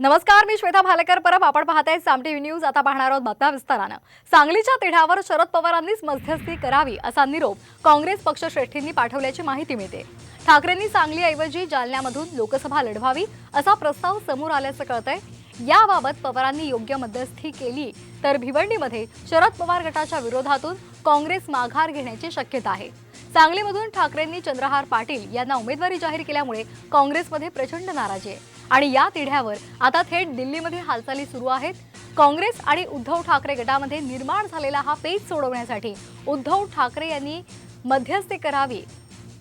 नमस्कार मी श्वेता भालेकर. परब आपण पाहताय साम टीव्ही न्यूज. आता पाहणार आहोत बातम्या विस्तारानं. सांगलीच्या तिढ्यावर शरद पवारांनीच मध्यस्थी करावी असा निरोप काँग्रेस पक्षश्रेष्ठींनी पाठवल्याची माहिती मिळते. ठाकरेंनी सांगलीऐवजी जालन्यामधून लोकसभा लढवावी असा प्रस्ताव समोर आल्याचं कळतंय. याबाबत पवारांनी योग्य मध्यस्थी केली तर भिवंडीमध्ये शरद पवार गटाच्या विरोधातून काँग्रेस माघार घेण्याची शक्यता आहे. सांगलीमधून ठाकरेंनी चंद्रहार पाटील यांना उमेदवारी जाहीर केल्यामुळे काँग्रेसमध्ये प्रचंड नाराजी आहे. आणि या तिढ्यावर आता थेट दिल्लीमध्ये हालचाली सुरू आहेत. काँग्रेस आणि उद्धव ठाकरे गटामध्ये निर्माण झालेला हा पेच सोडवण्यासाठी उद्धव ठाकरे यांनी मध्यस्थी करावी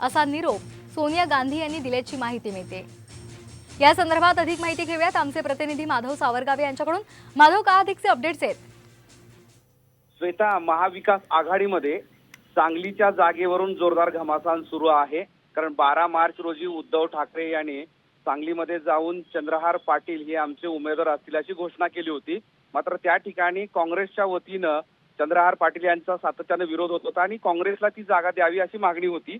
असा निरोप सोनिया गांधी यांनी दिल्याची माहिती मिळते. या संदर्भात अधिक माहिती घेऊयात. आमचे प्रतिनिधी माधव सावरगावे यांच्याकडून. माधव का अधिकचे अपडेट्स आहेत? श्वेता महाविकास आघाडीमध्ये सांगलीच्या जागेवरून जोरदार घमासान सुरू आहे. कारण बारा मार्च रोजी उद्धव ठाकरे यांनी सांगलीमध्ये जाऊन चंद्रहार पाटील हे आमचे उमेदवार असतील अशी घोषणा केली होती. मात्र त्या ठिकाणी काँग्रेसच्या वतीनं चंद्रहार पाटील यांचा सातत्यानं विरोध होत होता आणि काँग्रेसला ती जागा द्यावी अशी मागणी होती.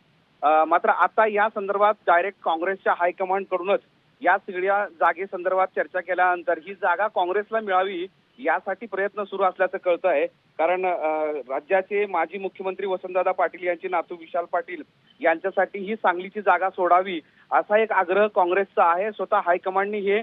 मात्र आता या संदर्भात डायरेक्ट काँग्रेसच्या हायकमांड कडूनच या सगळ्या जागेसंदर्भात चर्चा केल्यानंतर ही जागा काँग्रेसला मिळावी यासाठी प्रयत्न सुरू असल्याचं कळत आहे कारण राज्याचे माजी मुख्यमंत्री वसंतदादा पाटील यांचे नातू विशाल पाटील यांच्यासाठी ही सांगलीची जागा सोडावी असा एक आग्रह काँग्रेसचा आहे. स्वतः हायकमांडनी हे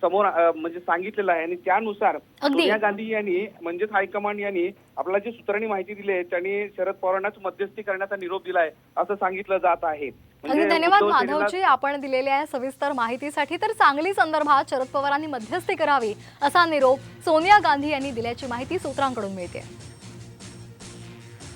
समोर म्हणजे सांगितलेलं आहे. आणि त्यानुसार. सोनिया गांधी यांनी म्हणजेच हायकमांड यांनी आपल्याला जी सूत्रांनी माहिती दिली आहे त्यांनी शरद पवारांनाच मध्यस्थी करण्याचा निरोप दिलाय असं सांगितलं जात आहे. अगदी धन्यवाद माधवजी. आपण दिलेल्या सविस्तर माहितीसाठी तर सांगली संदर्भात शरद पवारांनी मध्यस्थी करावी असा निरोप सोनिया गांधी यांनी दिल्याची माहिती सूत्रांकडून मिळते.